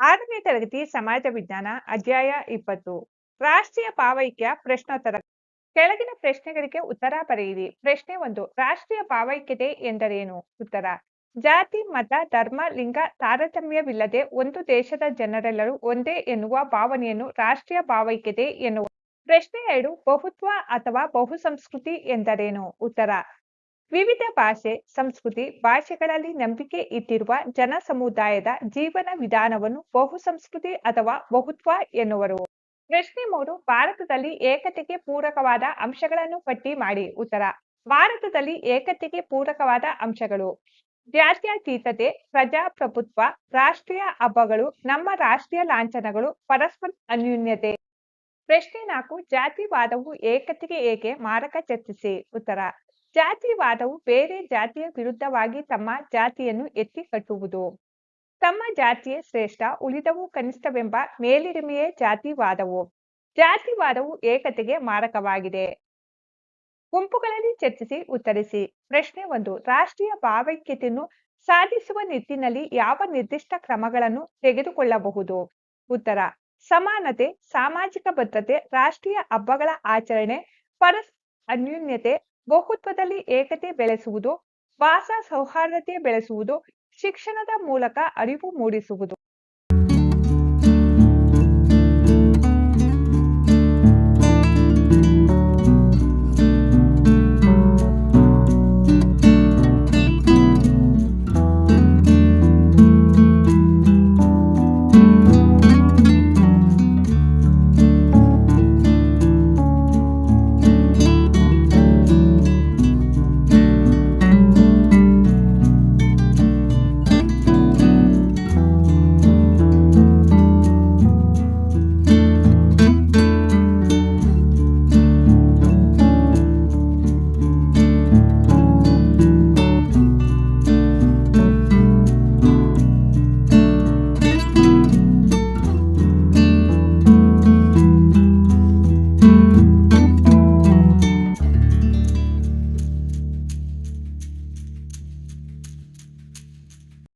ಆರನೇ ತರಗತಿ ಸಮಾಜ ವಿಜ್ಞಾನ, ಅಧ್ಯಾಯ ಇಪ್ಪತ್ತು. ರಾಷ್ಟ್ರೀಯ ಭಾವೈಕ್ಯ ಪ್ರಶ್ನೋತ್ತರ. ಕೆಳಗಿನ ಪ್ರಶ್ನೆಗಳಿಗೆ ಉತ್ತರ ಬರೆಯಿರಿ. ಪ್ರಶ್ನೆ ಒಂದು, ರಾಷ್ಟ್ರೀಯ ಭಾವೈಕ್ಯತೆ ಎಂದರೇನು? ಉತ್ತರ, ಜಾತಿ, ಮತ, ಧರ್ಮ, ಲಿಂಗ, ತಾರತಮ್ಯವಿಲ್ಲದೆ ಒಂದು ದೇಶದ ಜನರೆಲ್ಲರೂ ಒಂದೇ ಎನ್ನುವ ಭಾವನೆಯನ್ನು ರಾಷ್ಟ್ರೀಯ ಭಾವೈಕ್ಯತೆ ಎನ್ನುವ ಪ್ರಶ್ನೆ ಎರಡು, ಬಹುತ್ವ ಅಥವಾ ಬಹುಸಂಸ್ಕೃತಿ ಎಂದರೇನು? ಉತ್ತರ ವಿವಿಧ ಭಾಷೆ, ಸಂಸ್ಕೃತಿ, ಭಾಷೆಗಳಲ್ಲಿ ನಂಬಿಕೆ ಇಟ್ಟಿರುವ ಜನ ಸಮುದಾಯದ ಜೀವನ ವಿಧಾನವನ್ನು ಬಹುಸಂಸ್ಕೃತಿ ಅಥವಾ ಬಹುತ್ವ ಎನ್ನುವರು. ಪ್ರಶ್ನೆ ಮೂರು, ಭಾರತದಲ್ಲಿ ಏಕತೆಗೆ ಪೂರಕವಾದ ಅಂಶಗಳನ್ನು ಪಟ್ಟಿ ಮಾಡಿ. ಉತ್ತರ, ಭಾರತದಲ್ಲಿ ಏಕತೆಗೆ ಪೂರಕವಾದ ಅಂಶಗಳು. ಜಾತ್ಯತೀತತೆ, ಪ್ರಜಾಪ್ರಭುತ್ವ, ರಾಷ್ಟ್ರೀಯ ಹಬ್ಬಗಳು, ನಮ್ಮ ರಾಷ್ಟ್ರೀಯ ಲಾಂಛನಗಳು, ಪರಸ್ಪರ ಅನ್ಯೂನ್ಯತೆ. ಪ್ರಶ್ನೆ ನಾಲ್ಕು, ಜಾತಿವಾದವು ಏಕತೆಗೆ ಏಕೆ ಮಾರಕ ಚರ್ಚಿಸಿ. ಉತ್ತರ ಜಾತಿವಾದವು ಬೇರೆ ಜಾತಿಯ ವಿರುದ್ಧವಾಗಿ ತಮ್ಮ ಜಾತಿಯನ್ನು ಎತ್ತಿ ಕಟ್ಟುವುದು. ತಮ್ಮ ಜಾತಿಯೇ ಶ್ರೇಷ್ಠ, ಉಳಿದವು ಕನಿಷ್ಠವೆಂಬ ಮೇಲಿರಿಮೆಯೇ ಜಾತಿವಾದವು. ಜಾತಿವಾದವು ಏಕತೆಗೆ ಮಾರಕವಾಗಿದೆ. ಗುಂಪುಗಳಲ್ಲಿ ಚರ್ಚಿಸಿ ಉತ್ತರಿಸಿ. ಪ್ರಶ್ನೆ ಒಂದು, ರಾಷ್ಟ್ರೀಯ ಭಾವೈಕ್ಯತೆಯನ್ನು ಸಾಧಿಸುವ ನಿಟ್ಟಿನಲ್ಲಿ ಯಾವ ನಿರ್ದಿಷ್ಟ ಕ್ರಮಗಳನ್ನು ತೆಗೆದುಕೊಳ್ಳಬಹುದು? ಉತ್ತರ, ಸಮಾನತೆ, ಸಾಮಾಜಿಕ ಭದ್ರತೆ, ರಾಷ್ಟ್ರೀಯ ಹಬ್ಬಗಳ ಆಚರಣೆ ಪರಸ್ ಅನ್ಯೂನ್ಯತೆ ಬಹುತ್ವದಲ್ಲಿ ಏಕತೆ ಬೆಳೆಸುವುದು ಭಾಷಾ ಸೌಹಾರ್ದತೆ ಬೆಳೆಸುವುದು ಶಿಕ್ಷಣದ ಮೂಲಕ ಅರಿವು ಮೂಡಿಸುವುದು.